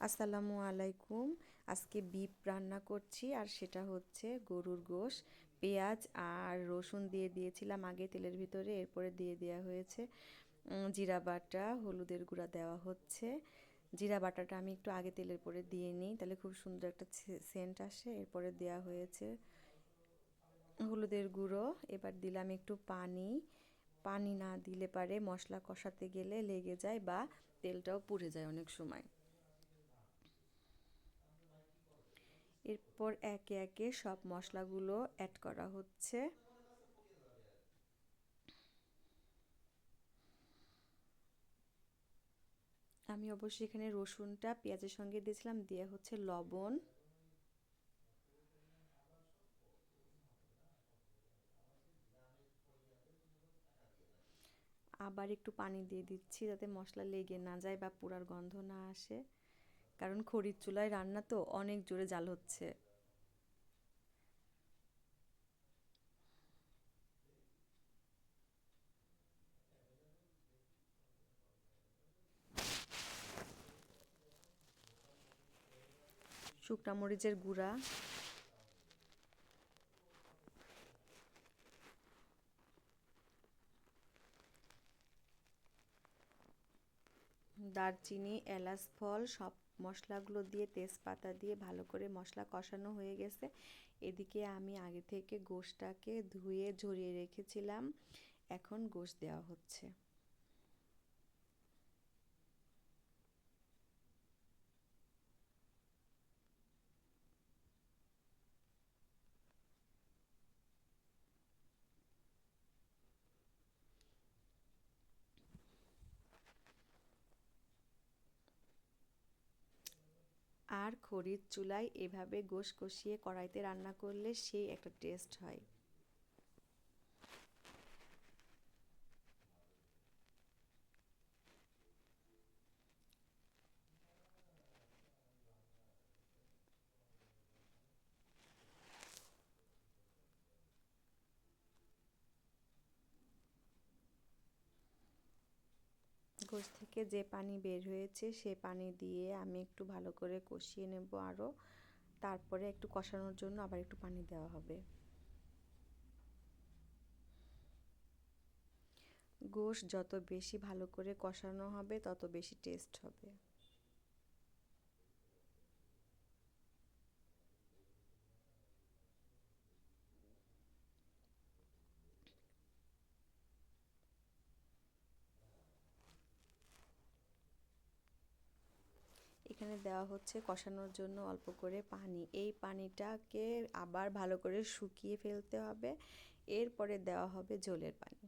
আসসালামু আলাইকুম। আজকে বিপ রান্না করছি আর সেটা হচ্ছে গরুর গোশ, পেঁয়াজ আর রসুন দিয়ে দিয়েছিলাম আগে তেলের ভিতরে, এরপরে দিয়ে দেওয়া হয়েছে জিরা বাটা, হলুদের গুঁড়া দেওয়া হচ্ছে। জিরা বাটাটা আমি একটু আগে তেলের পরে দিয়ে নিই, তাহলে খুব সুন্দর একটা সেন্ট আসে। এরপরে দেওয়া হয়েছে হলুদের গুঁড়ো। এবার দিলাম একটু পানি। পানি না দিলে পারে মশলা কষাতে গেলে লেগে যায় বা তেলটাও পুড়ে যায় অনেক সময়। এরপর একে একে সব মশলাগুলো অ্যাড করা হচ্ছে। আমি অবশ্যই এখানে রসুনটা পেঁয়াজের সঙ্গে দিয়েছিলাম, দিয়ে হচ্ছে লবণ। আবার একটু পানি দিয়ে দিচ্ছি যাতে মশলা লেগে না যায় বা পোড়ার গন্ধ না আসে। কারণ খড়ির চুলায় রান্না তো অনেক জোরে জাল হচ্ছে। শুকনা মরিচের গুঁড়া। দারচিনি, এলাচ, ফল সব মশলাগুলো দিয়ে তেজপাতা দিয়ে ভালো করে মশলা কষানো হয়ে গেছে। এদিকে আমি আগে থেকে গোশটাকে ধুয়ে ঝরিয়ে রেখেছিলাম। এখন গোশ দেওয়া হচ্ছে। আর খড়ির চুলায় এভাবে গোশ কষিয়ে কড়াইতে রান্না করলে সেই একটা টেস্ট হয়। গোশ থেকে যে পানি বের হয়েছে, সে পানি দিয়ে আমি একটু ভালো করে কষিয়ে নেব আরও তারপরে একটু কষানোর জন্য আবার একটু পানি দেওয়া হবে। গোশ যত বেশি ভালো করে কষানো হবে, তত বেশি টেস্ট হবে। এখানে দেওয়া হচ্ছে কষানোর জন্য অল্প করে পানি। এই পানিটাকে আবার ভালো করে শুকিয়ে ফেলতে হবে। এরপরে দেওয়া হবে জলের পানি।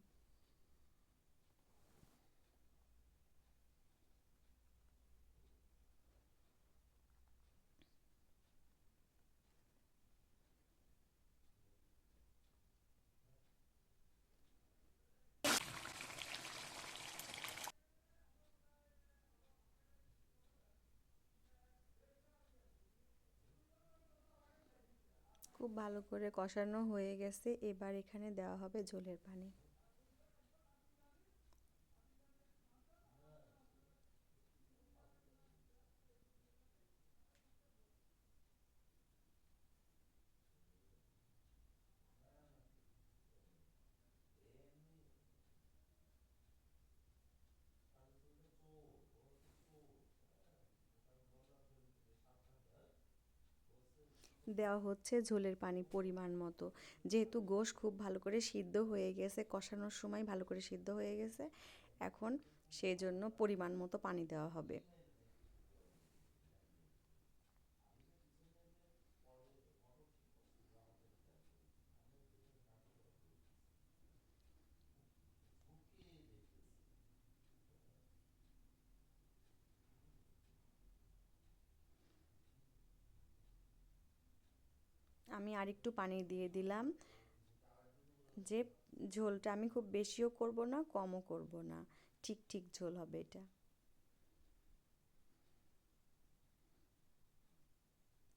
খুব ভালো করে কষানো হয়ে গেছে। এবার এখানে দেওয়া হবে ঝোলের পানি। দেওয়া হচ্ছে ঝোলের পানি পরিমাণ মতো। যেহেতু গোশ খুব ভালো করে সিদ্ধ হয়ে গেছে, কষানোর সময় ভালো করে সিদ্ধ হয়ে গেছে, এখন সেই জন্য পরিমাণ মতো পানি দেওয়া হবে। আমি আরেকটু পানি দিয়ে দিলাম। যে ঝোলটা আমি খুব বেশিও করব না, কমও করব না। ঠিক ঠিক ঝোল হবে এটা।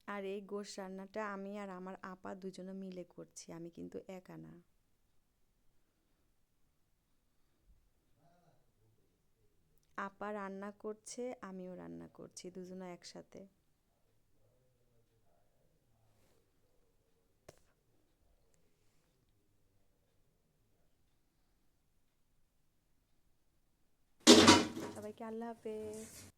আর এই গোশ রান্নাটা আমি আর আমার আপা দুজনে মিলে করছি, আমি কিন্তু একা না। আপা রান্না করছে, আমিও রান্না করছি, দুজনে একসাথে। সবাইকে আল্লাহ হাফেজ।